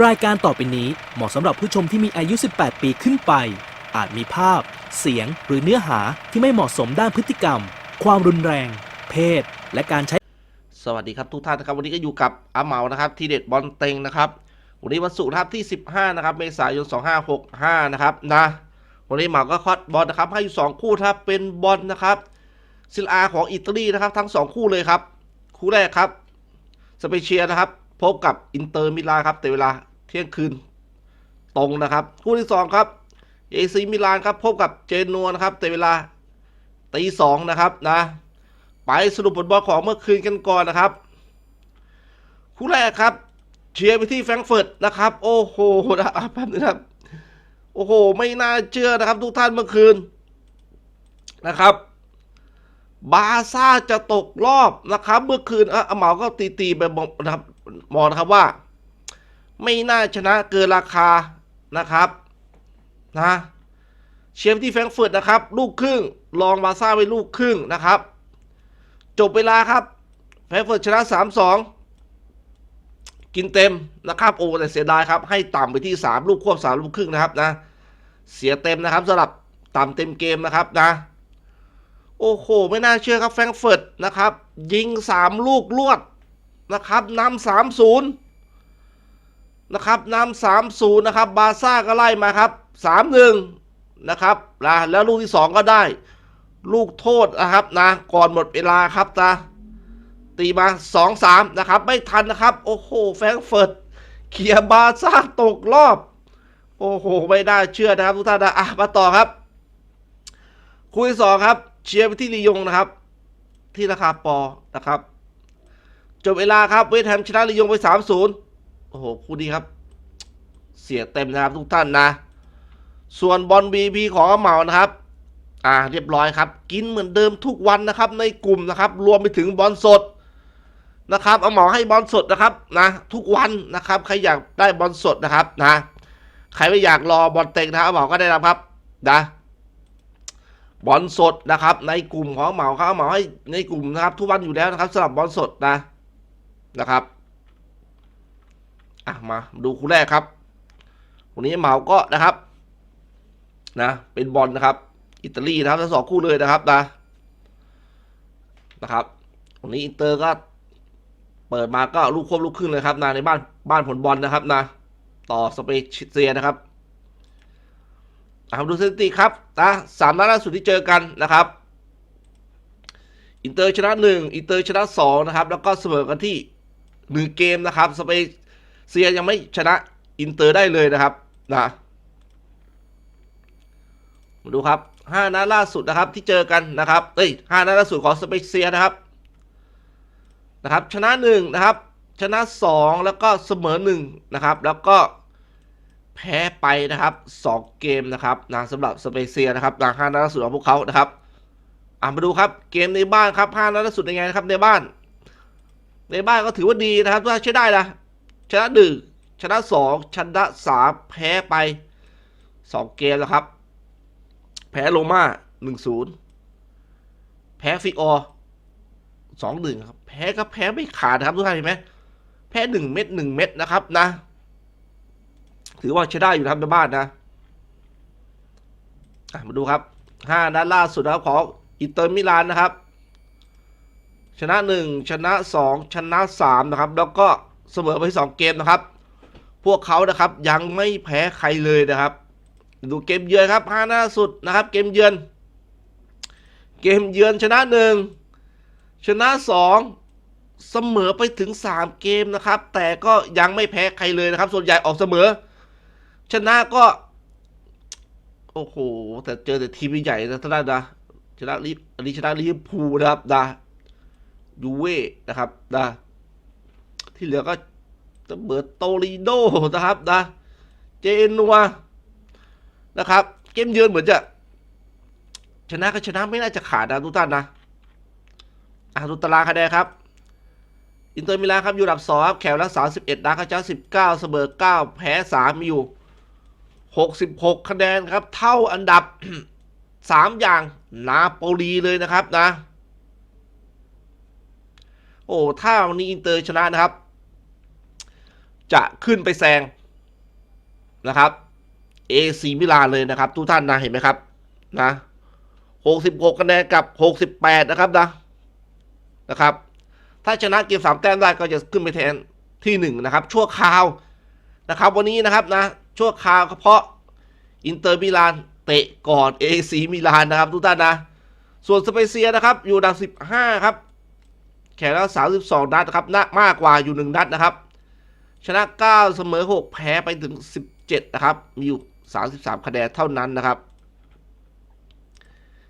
รายการต่อไปนี้เหมาะสำหรับผู้ชมที่มีอายุ 18 ปีขึ้นไป อาจมีภาพ เสียง หรือเนื้อหาที่ไม่เหมาะสมด้านพฤติกรรม ความรุนแรง เพศ และการใช้ สวัสดีครับทุกท่านนะครับ วันนี้ก็อยู่กับอาเหมานะครับ ทีเด็ดบอลเต็งนะครับ วันนี้วันศุกร์นะครับที่ 15 นะครับ เมษายน 2565 นะครับนะวันนี้เหมาก็คอดบอลนะครับให้อยู่ 2 คู่ครับเป็นบอลนะครับซิลอาของอิตาลีนะครับ ทั้ง 2 คู่เลยครับ คู่แรกครับสเปเชียนะครับ พบกับอินเตอร์มิลานครับแต่เวลาเที่ยงคืนตรงนะครับคู่ที่ 2 ครับเอซีมิลานครับพบกับเจนัวนะครับแต่เวลาตีสองนะครับนะ ไปสรุปผลบอลของเมื่อคืนกันก่อนนะครับ คู่แรกครับเชียร์ไปที่แฟรงก์เฟิร์ตนะครับ โอ้โหนะแป๊บนึงครับ โอ้โห ไม่น่าเชื่อนะครับ ทุกท่านเมื่อคืนนะครับ บาซ่าจะตกรอบนะครับ เมื่อคืนอะอเหมาก็ตีตีไปนะครับ มองนะครับว่า ไม่น่าชนะเกินราคานะครับนะเชียร์ที่แฟรงก์เฟิร์ตนะครับ ลูกครึ่งลองบาซ่าไปลูกครึ่งนะครับ จบเวลาครับแฟรงก์เฟิร์ตชนะ 3-2 กินเต็มนะครับโอ้แต่เสียดายครับ ให้ต่ำไปที่ 3 ลูกควบ 3 ลูกครึ่งนะครับนะ เสียเต็มนะครับสำหรับต่ำเต็มเกมนะครับนะ โอ้โห ไม่น่าเชื่อครับแฟรงก์เฟิร์ตนะครับ ยิง 3 ลูกลวด นะครับนำ3-0นย์นะครับนำ3-0นย์นะครับ บาซ่าก็ไล่มาครับ3-1นะครับนะแล้วลูกที่2ก็ได้ ลูกโทษนะครับนะก่อนหมดเวลาครับนะตีมา2-3นะครับ ไม่ทันนะครับ โอ้โห แฟงเฟิร์ตเขียบาซ่าตกรอบ โอ้โห ไม่น่าเชื่อนะครับ ทุกท่านนะอะมาต่อครับคู่ที่สองครับ เชียร์ไปที่ลียงนะครับ ที่ราคาปอนะครับ จบเวลาครับเวทแฮมชนะลียงไป3-0โอ้โหคู่นี้ครับ เสียเต็มนะครับทุกท่านนะ ส่วนบอลบีพีของเหมานะครับ อ่าเรียบร้อยครับ กินเหมือนเดิมทุกวันนะครับ ในกลุ่มนะครับ รวมไปถึงบอลสดนะครับเอาหมอให้บอลสดนะครับนะทุกวันนะครับใครอยากได้บอลสดนะครับนะใครไม่อยากรอบอลเต็งนะครับเอาหมอก็ได้รับครับนะบอลสดนะครับ ในกลุ่มของเอาหมอเขาเอาหมอให้ในกลุ่มนะครับ ทุกวันอยู่แล้วนะครับสำหรับบอลสดนะ นะครับอะมาดูคู่แรกครับวันนี้เหมาก็นะครับ นะ เป็นบอลนะครับ อิตาลีนะครับทั้งสองคู่เลยนะครับนะนะครับวันนี้อินเตอร์ก็เปิดมาก็ลูกควบลูกครึ่งเลยครับนะในบ้านบ้านผลบอลนะครับนะต่อสเปเซียนะครับนะครับดูสถิติครับนะสามนัดล่าสุดที่เจอกันนะครับ อินเตอร์ชนะหนึ่งอินเตอร์ชนะสองนะครับ แล้วก็เสมอกันที่ หนึ่งเกมนะครับสเปเซียยังไม่ชนะอินเตอร์ได้เลยนะครับนะมาดูครับห้านัดล่าสุดนะครับที่เจอกันนะครับเอ้ยห้านัดล่าสุดของสเปเซียนะครับนะครับชนะหนึ่งนะครับชนะสองแล้วก็เสมอหนึ่งนะครับ แล้วก็แพ้ไปนะครับสองเกมนะครับนะสำหรับสเปเซียนะครับนะห้านัดล่าสุดของพวกเขานะครับอะมาดูครับเกมในบ้านครับห้านัดล่าสุดเป็นไงนะครับในบ้าน ในบ้านก็ถือว่าดีนะครับว่าใช้ได้นะชนะหนึ่งชนะสองชนะสามแพ้ไปสองเกมแล้วครับ แพ้โรม่าหนึ่งศูนย์แพ้ฟิกออสองหนึ่งครับ แพ้ก็แพ้ไม่ขาดนะครับทุกท่านเห็นไหมแพ้หนึ่งเม็ดหนึ่งเม็ดนะครับนะ ถือว่าใช้ได้อยู่นะครับในบ้านนะอะมาดูครับห้านัดล่าสุดนะครับของอินเตอร์มิลานนะครับ ชนะหนึ่งชนะสองชนะสามนะครับ แล้วก็เสมอไปสองเกมนะครับ พวกเขานะครับยังไม่แพ้ใครเลยนะครับ ดูเกมเยือนครับห้าหน้าสุดนะครับ เกมเยือน เกมเยือนชนะหนึ่งชนะสองเสมอไปถึงสามเกมนะครับ แต่ก็ยังไม่แพ้ใครเลยนะครับ ส่วนใหญ่ออกเสมอ ชนะก็โอ้โห แต่เจอแต่ทีมใหญ่นะท่านนะชนะลิอันนี้ชนะลิเวอร์พูลนะครับนะ ยูเว่นะครับนะที่เหลือก็เสมอโตริโดนะครับนะเจนัวนะครับ เกมเยือนเหมือนจะ ชนะก็ชนะไม่น่าจะขาดนะทุกท่านนะอะดูตารางคะแนนครับ อินเตอร์มิลานครับอยู่อันดับสองครับแข่งละสามสิบเอ็ดนัดครับชนะสิบเก้าเสมอเก้าแพ้สามมีอยู่หกสิบหกคะแนนครับ เท่าอันดับสามอย่างนาโปลีเลยนะครับนะ อ้ถ้าวันนี้อินเตอร์ชนะนะครับ จะขึ้นไปแซงนะครับ AC มิลานเลยนะครับ ทุกท่านนะเห็นไหมครับนะ66คะแนนกับ68นะครับนะนะครับ ถ้าชนะเกมสามแต้มได้ก็จะขึ้นไปแทนที่หนึ่งนะครับ ชั่วคราวนะครับ วันนี้นะครับนะชั่วคราวเพราะอินเตอร์มิลานเตะก่อน AC มิลานนะครับ ทุกท่านนะ ส่วนสเปเซียนะครับ อยู่อันดับ15ครับ แข่งแล้ว 32 นัดนะครับนะมากกว่าอยู่ 1 นัดนะครับ ชนะ 9 เสมอ 6 แพ้ไปถึง 17 นะครับ มีอยู่ 33 คะแนนเท่านั้นนะครับ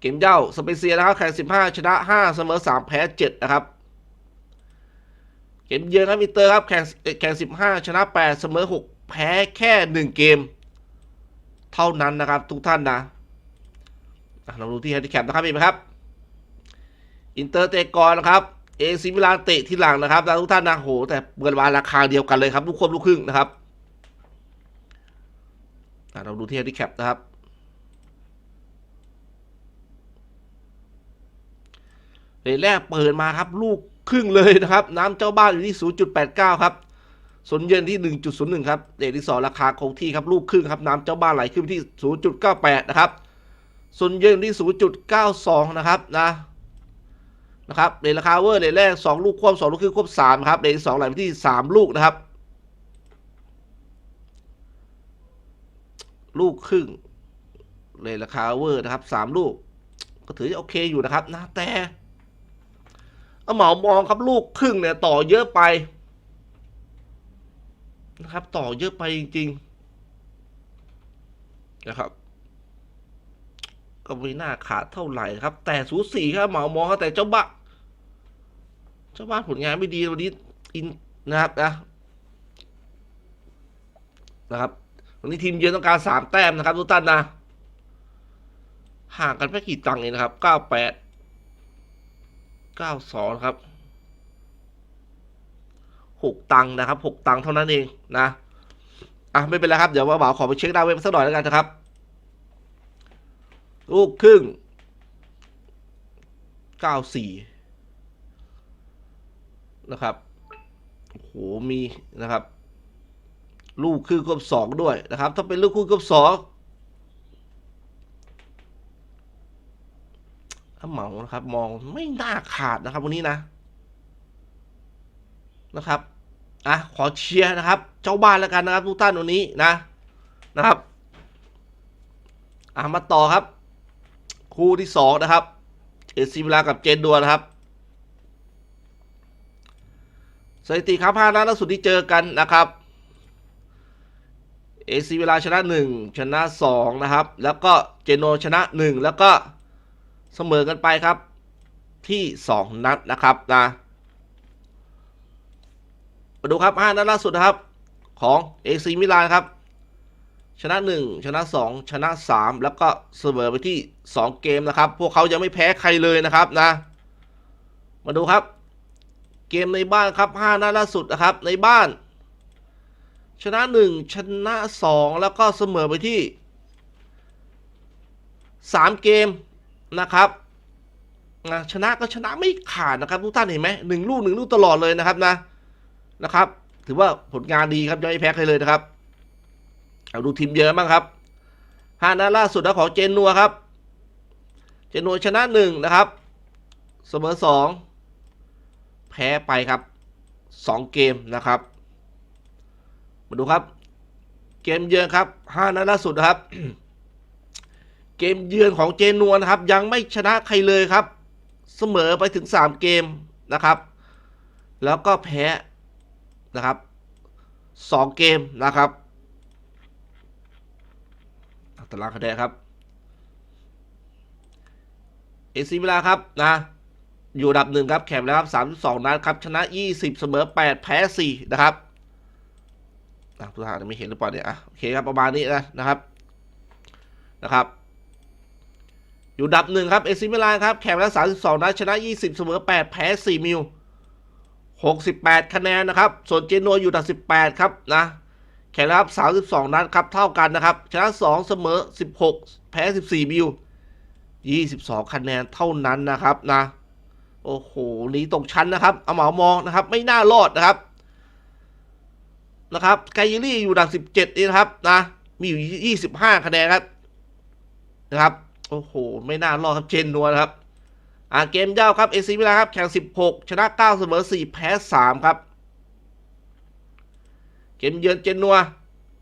เกมเย่าสเปเซียนะครับ แข่ง 15 ชนะ 5 เสมอ 3 แพ้ 7 นะครับ เกมเยือนครับมิเตอร์ครับ แข่งแข่ง 15 ชนะ 8 เสมอ 6 แพ้แค่ 1 เกม เท่านั้นนะครับ ทุกท่านนะเราดูที่แฮนดิแคปนะครับเห็นไหมครับอินเตอร์เตะกอนนะครับ เอซิมิลานเตะที่หลังนะครับทุกท่านนะโหแต่เปิดมาราคาเดียวกันเลยครับลูกควบลูกครึ่งนะครับเราดูที่แฮนดิแคปนะครับเลทแรกเปิดมาครับ ลูกครึ่งเลยนะครับ น้ำเจ้าบ้านอยู่ที่ 0.89 ครับส่วนเยือนที่ 1.01 ครับเลทที่ 2 ราคาคงที่ครับ ลูกครึ่งครับ น้ำเจ้าบ้านไหลขึ้นที่ 0.98 นะครับส่วนเยือนที่ 0.92 นะครับนะ นะครับเลทราคาเวอร์เลทแรก 2 ลูกควบ2ลูกครึ่งควบ3ครับเลทที่2ไหลไปที่ 3 ลูกนะครับ ลูกครึ่งเลทราคาเวอร์นะครับ 3 ลูก ก็ถือจะโอเคอยู่นะครับนะแต่เอาเหมามองครับลูกครึ่งเนี่ยต่อเยอะไปนะครับ ต่อเยอะไปจริง ๆ นะครับ ก็ไม่น่าขาดเท่าไหร่ครับ แต่สูสีครับเหมามองครับแต่เจ้าบ้าเจ้าบ้านผลงานไม่ดีวันนี้อินนะครับนะนะครับวันนี้ทีมเยือนต้องการสามแต้มนะครับทุกท่านนะห่างกันไม่กี่ตังค์เองนะครับเก้าแปดเก้าสองครับหกตังค์นะครับหกตังค์เท่านั้นเองนะอะไม่เป็นไรครับ เดี๋ยวว่าบ่าวขอไปเช็คดาวเว็บสักหน่อยแล้วกันนะครับ ลูกครึ่งเก้าสี่นะครับโหมีนะครับ ลูกครึ่งควบสองด้วยนะครับ ถ้าเป็นลูกครึ่งควบสองถ้าเหมานะครับ มองไม่น่าขาดนะครับ วันนี้นะนะครับอะขอเชียร์นะครับ เจ้าบ้านแล้วกันนะครับ ทุกท่านวันนี้นะนะครับอะมาต่อครับ คู่ที่สองนะครับเอซิมิลากับเจนดัวนะครับสถิติครับห้านัดล่าสุดที่เจอกันนะครับเอซิมิลาชนะหนึ่งชนะสองนะครับ แล้วก็เจโนชนะหนึ่งแล้วก็เสมอกันไปครับที่ 2 นัดนะครับนะมาดูครับ 5 นัดล่าสุดนะครับ ของเอซีมิลานครับ ชนะ 1 ชนะ 2 ชนะ 3 แล้วก็เสมอไปที่ 2 เกมนะครับ พวกเขายังไม่แพ้ใครเลยนะครับนะ มาดูครับ เกมในบ้านครับ5นัดล่าสุดนะครับในบ้าน ชนะ 1 ชนะ 2 แล้วก็เสมอไปที่ 3 เกมนะครับนะชนะก็ชนะไม่ขาดนะครับทุกท่านเห็นไหมหนึ่งลูกหนึ่งลูกตลอดเลยนะครับนะนะครับ ถือว่าผลงานดีครับยังไม่แพ้ใครเลยนะครับ เอาดูทีมเยอะบ้างครับฮานาล่าสุดนะของเจนัวครับ เจนัวชนะหนึ่งนะครับ เสมอสองแพ้ไปครับสองเกมนะครับ มาดูครับ เกมเยือนครับห้านัดล่าสุดนะครับ เกมเยือนของเจนัวนะครับ ยังไม่ชนะใครเลยครับ เสมอไปถึง3เกมนะครับ แล้วก็แพ้นะครับ2เกมนะครับารางคะแนนครับเอซิมิลาครับนะอยู่ดับหนึ่งครับแข่งแล้วครับ32นัดครับชนะ20เสมอ8แพ้4นะครับอะทุกท่านไม่เห็นหรือเปล่าเนี่ยอะโอเคครับประมาณนี้นะนะครับนะครับอยู่ดับหนึ่งครับเอซิมิลานครับแข่งแล้ว32นัดชนะ20เสมอ8แพ้4มิว68คะแนนนะครับ ส่วนเจโนอยู่ดับ18ครับนะ แข่งแล้วครับ 32 นัดครับ เท่ากันนะครับ ชนะ 2 เสมอ 16 แพ้ 14มิว 22 คะแนนเท่านั้นนะครับนะ โอ้โหหนีตกชั้นนะครับ เอาเหมามองนะครับ ไม่น่ารอดนะครับ นะครับ ไกยิลี่อยู่ดับ17 นี่นะครับนะ มีอยู่ 25 คะแนนครับ นะครับ โอ้โห ไม่น่ารอดครับ เจนนัวนะครับ อ่าเกมเย้าครับ เอซีมิลานครับ แข่ง 16 ชนะ 9 เสมอ 4 แพ้ 3 ครับ มเยือนเจนัว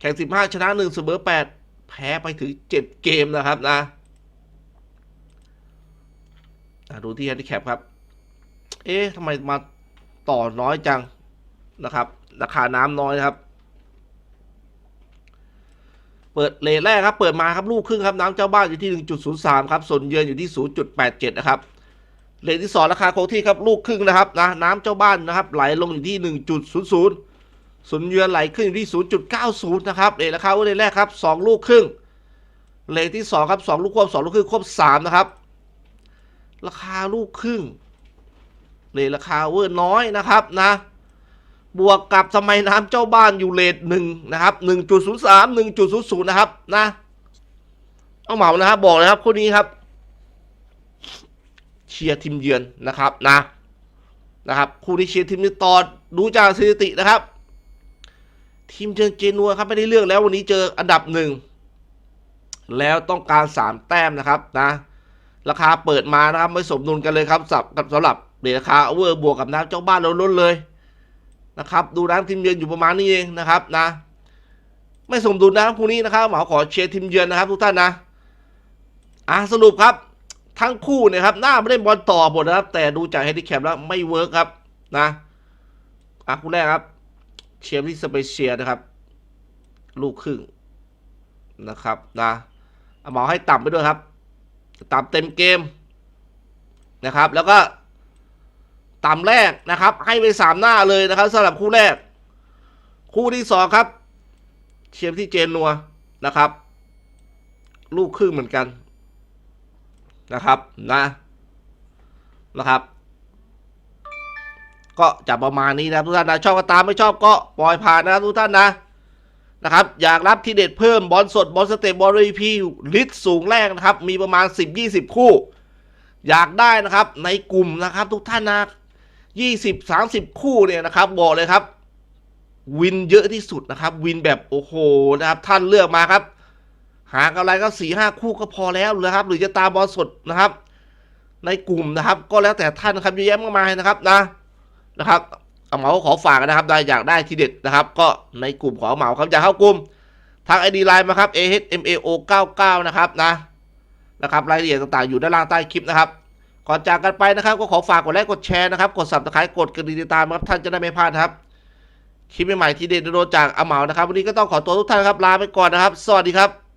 แข่ง 15 ชนะ1เสมอ8 แพ้ไปถึง 7 เกมนะครับนะดูที่แฮนดิแคปครับ เอ๊ะทำไมมาต่อน้อยจังนะครับ ราคาน้ำน้อยนะครับ เปิดเลทแรกครับ เปิดมาครับลูกครึ่งครับ น้ำเจ้าบ้านอยู่ที่ 1.03 ครับ ส่วนเยือนอยู่ที่ 0.87 นะครับเลทที่2ราคาคงที่ครับลูกครึ่งนะครับนะน้ำเจ้าบ้านนะครับ ไหลลงอยู่ที่ 1.00 ส่วนเยือนไหลขึ้นอยู่ที่ 0.90 นะครับเลทราคาเลทแรกครับ 2 ลูกครึ่งเลทที่ 2 ครับ 2 ลูกควบ 2 ลูกครึ่งควบ 3 นะครับ ราคาลูกครึ่งเลทราคาเวอร์น้อยนะครับนะ บวกกับสมัยน้ำเจ้าบ้านอยู่เลทหนึ่งนะครับหนึ่งจุดศูนย์สามหนึ่งจุดศูนย์ศูนย์นะครับนะเอาเหมานะครับบอกเลยครับคู่นี้ครับ เชียร์ทีมเยือนนะครับนะนะครับคู่นี้เชียร์ทีมนี้ต่อดูจากสถิตินะครับ ทีมเยือนเจนัวครับไม่ได้เลือกแล้ววันนี้เจออันดับหนึ่งแล้วต้องการสามแต้มนะครับนะราคาเปิดมานะครับไม่สมดุลกันเลยครับสับกับสำหรับเดราคาเวอร์บวกกับน้ำเจ้าบ้านเราล้นเลยนะครับ ดูน้ำทีมเยือนอยู่ประมาณนี้เองนะครับนะ ไม่สมดุลนะครับคู่นี้นะครับหมอขอเชียร์ทีมเยือนนะครับ ทุกท่านนะอะสรุปครับ ทั้งคู่เนี่ยครับหน้าไม่ได้บอลต่อหมดนะครับ แต่ดูจากเฮดิแคปแล้วไม่เวิร์กครับนะอะคู่แรกครับ เชียร์ที่สเปเชียนะครับ ลูกครึ่งนะครับนะเอาหมอให้ต่ำไปด้วยครับ ต่ำเต็มเกมนะครับ แล้วก็ต่ำแรกนะครับ ให้ไปสามหน้าเลยนะครับสำหรับคู่แรก คู่ที่สองครับ เชียร์ที่เจนนัวนะครับ ลูกครึ่งเหมือนกันนะครับนะนะครับ ก็จะประมาณนี้นะทุกท่านนะชอบก็ตามไม่ชอบก็ปล่อยผ่านนะทุกท่านนะนะครับอยากรับทีเด็ดเพิ่มบอลสดบอลสเตปบอลรีพีลิตสูงแรกนะครับ มีประมาณ 10-20 คู่ อยากได้นะครับในกลุ่มนะครับ ทุกท่านนะยี่สิบสามสิบคู่เนี่ยนะครับบอกเลยครับ วินเยอะที่สุดนะครับ วินแบบโอ้โหนะครับท่านเลือกมาครับ หากำไรก็สี่ห้าคู่ก็พอแล้วนะครับ หรือจะตามบอลสดนะครับ ในกลุ่มนะครับ ก็แล้วแต่ท่านนะครับเยอะแยะมากมายนะครับนะ นะครับเอาเหมาขอฝากนะครับได้อยากได้ทีเด็ดนะครับ ก็ในกลุ่มของเหมาครับอยากเข้ากลุ่มทางไอดีไลน์มาครับ a h m a o 9 9 นะครับนะนะครับรายละเอียดต่างๆอยู่ด้านล่างใต้คลิปนะครับก่อนจากกันไปนะครับ ก็ขอฝากกดไลค์กดแชร์นะครับ กด subscribe กดกระดิ่งติดตามครับท่านจะได้ไม่พลาดครับคลิปใหม่ๆที่เด็ดโดนจากอาเหมานะครับ วันนี้ก็ต้องขอตัวทุกท่านครับลาไปก่อนนะครับ สวัสดีครับ